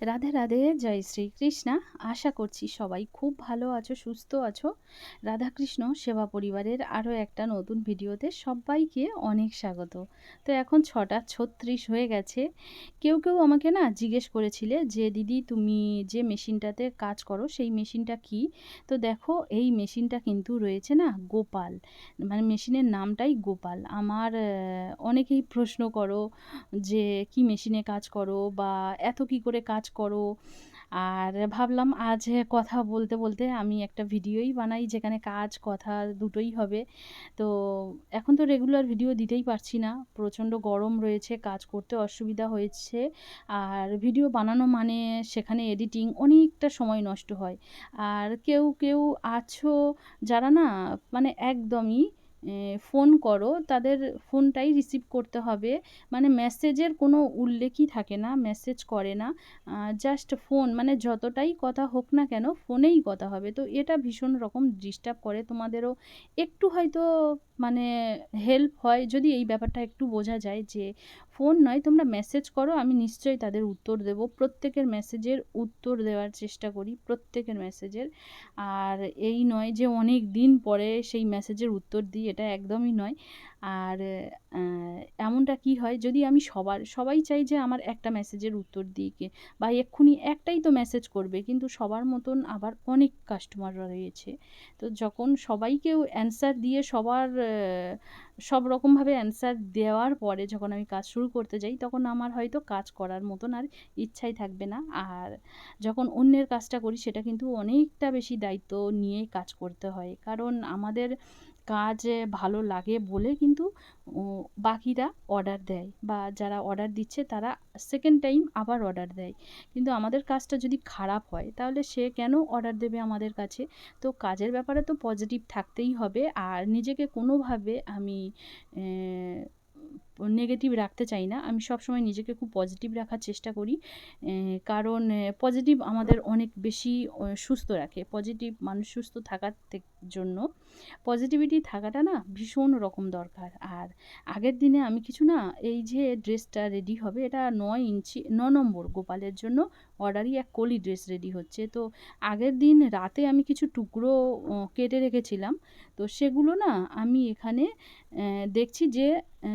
রাধে রাধে, জয় শ্রীকৃষ্ণা আশা করছি সবাই খুব ভালো আছো, সুস্থ আছো। রাধাকৃষ্ণ সেবা পরিবারের আরও একটা নতুন ভিডিওতে সবাইকে অনেক স্বাগত। তো এখন ছটা ছত্রিশ হয়ে গেছে। কেউ কেউ আমাকে না জিজ্ঞেস করেছিলে যে, দিদি, তুমি যে মেশিনটাতে কাজ করো, সেই মেশিনটা কি? তো দেখো, এই মেশিনটা কিন্তু রয়েছে না, গোপাল। মানে মেশিনের নামটাই গোপাল। আমার অনেকেই প্রশ্ন করো যে, কি মেশিনে কাজ করো? বা, এত কি করে কাজ করো। আর ভাবলাম আজ কথা বলতে বলতে আমি একটা ভিডিওই বানাই যেখানে কাজ, কথা দুটোই হবে। তো এখন তো রেগুলার ভিডিও দিতেই পারছি না। প্রচণ্ড গরম রয়েছে, কাজ করতে অসুবিধা হয়েছে। আর ভিডিও বানানো মানে সেখানে এডিটিং অনেকটা সময় নষ্ট হয়। আর কেউ কেউ আছো যারা না মানে একদমই ফোন করো, তাদের ফোনটাই রিসিভ করতে হবে। মানে মেসেজের কোনো উল্লেখই থাকে না মেসেজ করে না। জাস্ট ফোন মানে যতটাই কথা হোক না কেন ফোনেই কথা হবে। তো এটা ভীষণ রকম ডিস্টার্ব করে তোমাদেরও। একটু হয়তো মানে হেল্প হয়, যদি এই ব্যাপারটা একটু বোঝা যায় যে ফোন নয়, তোমরা মেসেজ করো, আমি নিশ্চয়ই তাদের উত্তর দেব। প্রত্যেকের মেসেজের উত্তর দেওয়ার চেষ্টা করি, প্রত্যেকের মেসেজের আর এই নয় যে অনেক দিন পরে সেই মেসেজের উত্তর দিই, এটা একদমই নয়। আর এমনটা কি হয়, যদি আমি সবার, সবাই চাই যে আমার একটা মেসেজের উত্তর দিই কে, বা এক্ষুনি একটাই তো মেসেজ করবে, কিন্তু সবার মতন আবার অনেক কাস্টমাররা রয়েছে। তো যখন সবাইকেও অ্যান্সার দিয়ে সবার সব রকমভাবে অ্যান্সার দেওয়ার পরে যখন আমি কাজ শুরু করতে যাই, তখন আমার হয়তো কাজ করার মতন আর ইচ্ছাই থাকবে না। আর যখন অন্যের কাজটা করি, সেটা কিন্তু অনেকটা বেশি দায়িত্ব নিয়ে কাজ করতে হয়। কারণ আমাদের কাজ ভালো লাগে বলে কিন্তু বাকিরা অর্ডার দেয় বা যারা অর্ডার দিচ্ছে তারা সেকেন্ড টাইম আবার অর্ডার দেয়। কিন্তু আমাদের কাজটা যদি খারাপ হয়, তাহলে সে কেন অর্ডার দেবে আমাদের কাছে? তো কাজের ব্যাপারে তো পজিটিভ থাকতেই হবে। আর নিজেকে কোনোভাবে আমি নেগেটিভ রাখতে চাই না। আমি সবসময় নিজেকে খুব পজিটিভ রাখার চেষ্টা করি। কারণ পজিটিভ আমাদের অনেক বেশি সুস্থ রাখে। পজিটিভ মানুষ সুস্থ থাকার জন্য পজিটিভিটি থাকাটা না ভীষণ রকম দরকার। আর আগের দিনে আমি কিছু না, এই যে ড্রেসটা রেডি হবে, এটা নয় ইঞ্চি, ন নম্বর গোপালের জন্য অর্ডারই এক কলি ড্রেস রেডি হচ্ছে। তো আগের দিন রাতে আমি কিছু টুকরো কেটে রেখেছিলাম। তো সেগুলো না আমি এখানে দেখছি যে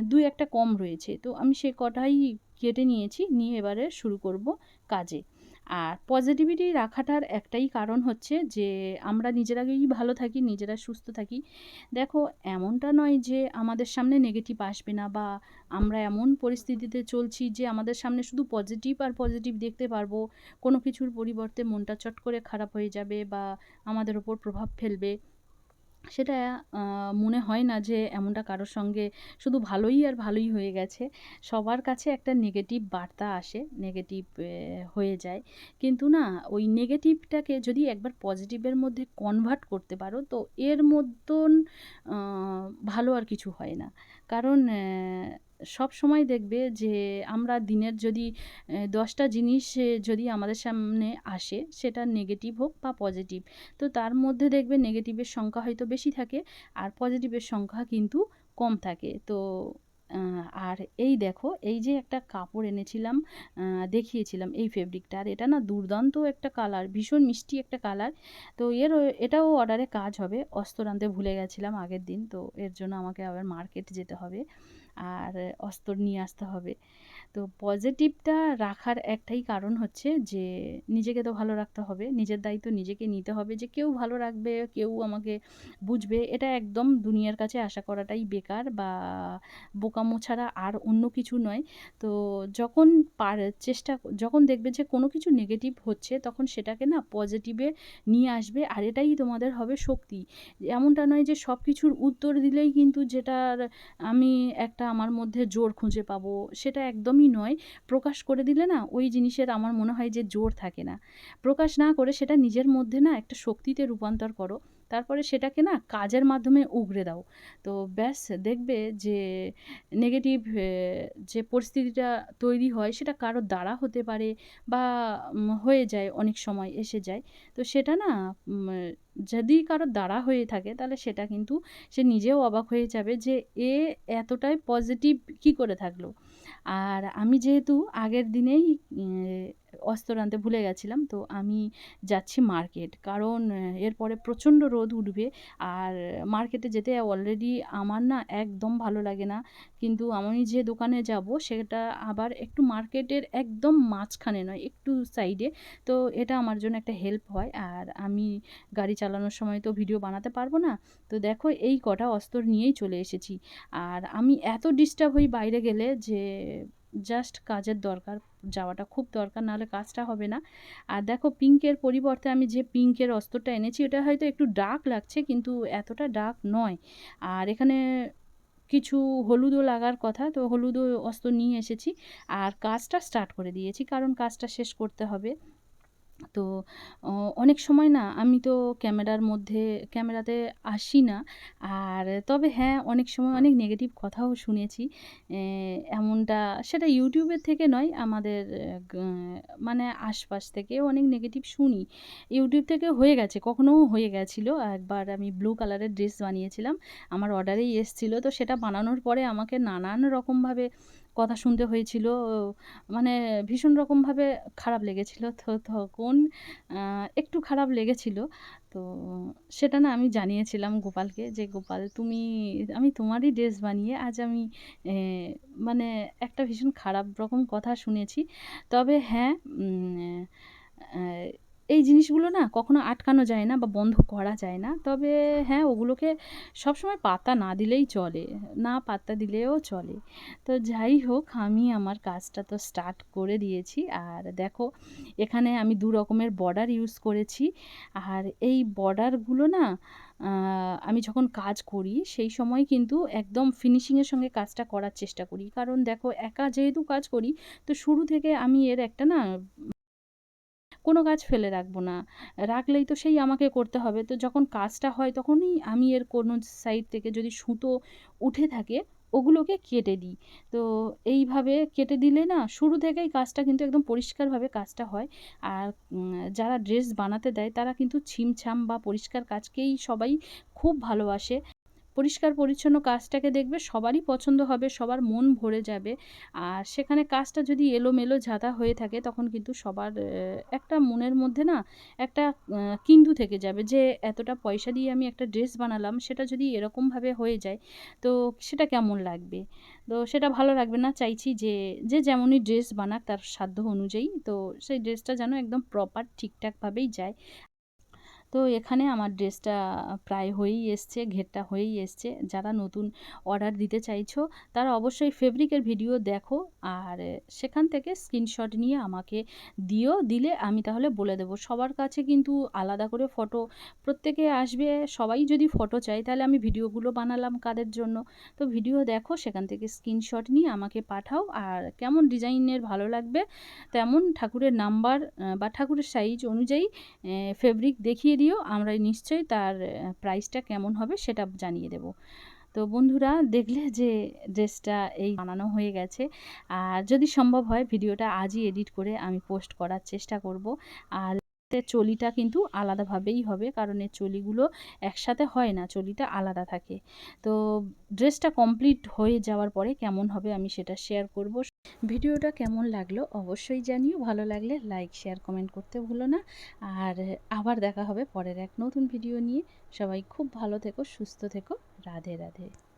দুই একটা কম রয়েছে। তো আমি সে কটাই কেটে নিয়েছি, নিয়ে এবারে শুরু করব কাজে। আর পজিটিভিটি রাখাটার একটাই কারণ হচ্ছে যে, আমরা নিজেরাই ভালো থাকি, নিজেরা সুস্থ থাকি। দেখো, এমনটা নয় যে আমাদের সামনে নেগেটিভ আসবে না বা আমরা এমন পরিস্থিতিতে চলছি যে আমাদের সামনে শুধু পজিটিভ আর পজিটিভ দেখতে পারব। কোনো কিছুর পরিবর্তে মনটা চট করে খারাপ হয়ে যাবে বা আমাদের ওপর প্রভাব ফেলবে। সেটা মনে হয় না যে এমনটা কারোর সঙ্গে শুধু ভালোই আর ভালোই হয়ে গেছে। সবার কাছে একটা নেগেটিভ বার্তা আসে নেগেটিভ হয়ে যায়। কিন্তু না, ওই নেগেটিভটাকে যদি একবার পজিটিভের মধ্যে কনভার্ট করতে পারো, তো এর মতন ভালো আর কিছু হয় না। কারণ সব সময় দেখবে যে আমরা দিনের যদি দশটা জিনিস যদি আমাদের সামনে আসে, সেটা নেগেটিভ হোক বা পজিটিভ তো তার মধ্যে দেখবে নেগেটিভের সংখ্যা হয়তো বেশি থাকে, আর পজিটিভের সংখ্যা কিন্তু কম থাকে, তো আর এই দেখো, এই যে একটা কাপড় এনেছিলাম দেখিয়েছিলাম এই ফেব্রিকটা আর এটা না দুর্দান্ত একটা কালার ভীষণ মিষ্টি একটা কালার তো এর এটাও অর্ডারে কাজ হবে। অস্ত্র আনতে ভুলে গেছিলাম আগের দিন, তো এর জন্য আমাকে আবার মার্কেট যেতে হবে আর অস্ত্র নিয়ে আসতে হবে। তো পজিটিভটা রাখার একটাই কারণ হচ্ছে যে, নিজেকে তো ভালো রাখতে হবে, নিজের দায়িত্ব নিজেকে নিতে হবে যে, কেউ ভালো রাখবে, কেউ আমাকে বুঝবে। এটা একদম দুনিয়ার কাছে আশা করাটাই বেকার বা বোকামো ছাড়া আর অন্য কিছু নয়। তো যখন পার, চেষ্টা, যখন দেখবে যে কোনো কিছু নেগেটিভ হচ্ছে, তখন সেটাকে না পজিটিভে নিয়ে আসবে আর এটাই তোমাদের হবে শক্তি। এমনটা নয় যে সব কিছুর উত্তর দিলেই কিন্তু যেটার আমি একটা আমার মধ্যে জোর খুঁজে পাবো, সেটা একদমই নয়। প্রকাশ করে দিলে না ওই জিনিসের আমার মনে হয় যে জোর থাকে না। প্রকাশ না করে সেটা নিজের মধ্যে না একটা শক্তিতে রূপান্তর করো। তারপরে সেটাকে না কাজের মাধ্যমে উগড়ে দাও। তো ব্যাস দেখবে যে নেগেটিভ যে পরিস্থিতিটা তৈরি হয় সেটা কারোর দ্বারা হতে পারে বা হয়ে যায়, অনেক সময় এসে যায়। তো সেটা না যদি কারোর দ্বারা হয়ে থাকে তাহলে সেটা কিন্তু সে নিজেও অবাক হয়ে যাবে যে এ এতটাই পজিটিভ কী করে থাকল? আর আমি যেহেতু আগের দিনেই অস্তর আনতে ভুলে গেছিলাম, তো আমি যাচ্ছি মার্কেট। কারণ এরপরে প্রচণ্ড রোদ উঠবে, আর মার্কেটে যেতে অলরেডি আমার না একদম ভালো লাগে না। কিন্তু আমি যে দোকানে যাব, সেটা আবার একটু মার্কেটের একদম মাঝখানে নয়, একটু সাইডে তো এটা আমার জন্য একটা হেল্প হয়, আর আমি গাড়ি চালানোর সময় তো ভিডিও বানাতে পারব না। তো দেখো, এই কটা অস্তর নিয়েই চলে এসেছি। আর আমি এত ডিস্টার্ব হই বাইরে গেলে যে জাস্ট কাজের দরকার। যাওয়াটা খুব দরকার, নাহলে কাজটা হবে না। আর দেখো পিঙ্কের পরিবর্তে আমি যে পিঙ্কের অস্ত্রটা এনেছি, এটা হয়তো একটু ডার্ক লাগছে, কিন্তু এতটা ডার্ক নয়। আর এখানে কিছু হলুদও লাগার কথা, তো হলুদও অস্ত্র নিয়ে এসেছি। আর কাজটা স্টার্ট করে দিয়েছি, কারণ কাজটা শেষ করতে হবে। তো অনেক সময় না আমি তো ক্যামেরার মধ্যে ক্যামেরাতে আসি না। আর তবে হ্যাঁ, অনেক সময় অনেক নেগেটিভ কথাও শুনেছি। এমনটা সেটা ইউটিউবের থেকে নয়, আমাদের মানে আশপাশ থেকেও অনেক নেগেটিভ শুনি। ইউটিউব থেকে হয়ে গেছে, কখনো হয়ে গেছিল। একবার আমি ব্লু কালারের ড্রেস বানিয়েছিলাম। আমার অর্ডারেই এসেছিল। তো সেটা বানানোর পরে আমাকে নানান রকমভাবে কথা শুনতে হয়েছিল। মানে ভীষণ রকমভাবে খারাপ লেগেছিল। তো তখন একটু খারাপ লেগেছিল। তো সেটা না আমি জানিয়েছিলাম গোপালকে যে, "গোপাল তুমি আমি তোমারই ড্রেস বানিয়ে আজ আমি মানে একটা ভীষণ খারাপ রকম কথা শুনেছি।" তবে হ্যাঁ, এই জিনিসগুলো না কখনো আটকানো যায় না বা বন্ধ করা যায় না। তবে হ্যাঁ, ওগুলোকে সবসময় পাতা না দিলেই চলে। না পাতা দিলেও চলে। তো যাই হোক, আমি আমার কাজটা তো স্টার্ট করে দিয়েছি। আর দেখো এখানে আমি ২ রকমের বর্ডার ইউজ করেছি। আর এই বর্ডারগুলো না আমি যখন কাজ করি সেই সময় কিন্তু একদম ফিনিশিংয়ের সঙ্গে কাজটা করার চেষ্টা করি। কারণ দেখো একা যেহেতু কাজ করি তো শুরু থেকে আমি এর একটা না কোনো কাজ ফেলে রাখব না। রাখলেই তো সেই আমাকে করতে হবে। তো যখন কাজটা হয় তখনই আমি এর কোনো সাইড থেকে যদি সুতো উঠে থাকে, ওগুলোকে কেটে দিই। তো এইভাবে কেটে দিলে না, শুরু থেকেই কাজটা কিন্তু একদম পরিষ্কারভাবে কাজটা হয়। আর যারা ড্রেস বানাতে দেয় তারা কিন্তু ছিমছাম বা পরিষ্কার কাজকেই সবাই খুব ভালোবাসে। পরিষ্কার পরিচ্ছন্ন কাজটাকে দেখবে সবারই পছন্দ হবে, সবার মন ভরে যাবে। আর সেখানে কাজটা যদি এলোমেলো ঝাঁটা হয়ে থাকে তখন কিন্তু সবার একটা মনের মধ্যে না একটা কিন্তু থেকে যাবে যে এতটা পয়সা দিয়ে আমি একটা ড্রেস বানালাম সেটা যদি এরকমভাবে হয়ে যায় তো সেটা কেমন লাগবে? তো সেটা ভালো লাগবে না। চাইছি যে, যে যেমনই ড্রেস বানাক তার সাধ্য অনুযায়ী তো সেই ড্রেসটা যেন একদম প্রপার ঠিকঠাকভাবেই যায়। তো এখানে আমার ড্রেসটা প্রায় হয়েই এসছে, ঘেরটা হয়েই এসছে। যারা নতুন অর্ডার দিতে চাইছো তারা অবশ্যই ফেব্রিকের ভিডিও দেখো আর সেখান থেকে স্ক্রিনশট নিয়ে আমাকে দিও। দিলে আমি তাহলে বলে দেবো। সবার কাছে কিন্তু আলাদা করে ফটো প্রত্যেকে আসবে, সবাই যদি ফটো চায় তাহলে আমি ভিডিওগুলো বানালাম কাদের জন্য। তো ভিডিও দেখো সেখান থেকে স্ক্রিনশট নিয়ে আমাকে পাঠাও। আর কেমন ডিজাইনের ভালো লাগবে তেমন ঠাকুরের নাম্বার বা ঠাকুরের সাইজ অনুযায়ী ফেব্রিক দেখিয়ে দিও। আমরা নিশ্চয়ই তার প্রাইসটা কেমন হবে সেটা জানিয়ে দেব। তো বন্ধুরা, দেখলে যে ড্রেসটা এই বানানো হয়ে গেছে। আর যদি সম্ভব হয়, ভিডিওটা আজই এডিট করে আমি পোস্ট করার চেষ্টা করব। আর চলিটা কিন্তু আলাদাভাবেই হবে কারণ এর চলিগুলো একসাথে হয় না, চলিটা আলাদা থাকে। তো ড্রেসটা কমপ্লিট হয়ে যাওয়ার পরে কেমন হবে আমি সেটা শেয়ার করব। ভিডিওটা কেমন লাগল অবশ্যই জানিও। ভালো লাগলে লাইক, শেয়ার, কমেন্ট করতে ভুলো না। আর আবার দেখা হবে পরের এক নতুন ভিডিও নিয়ে। সবাই খুব ভালো থেকো, সুস্থ থেকো। রাধে, রাধে।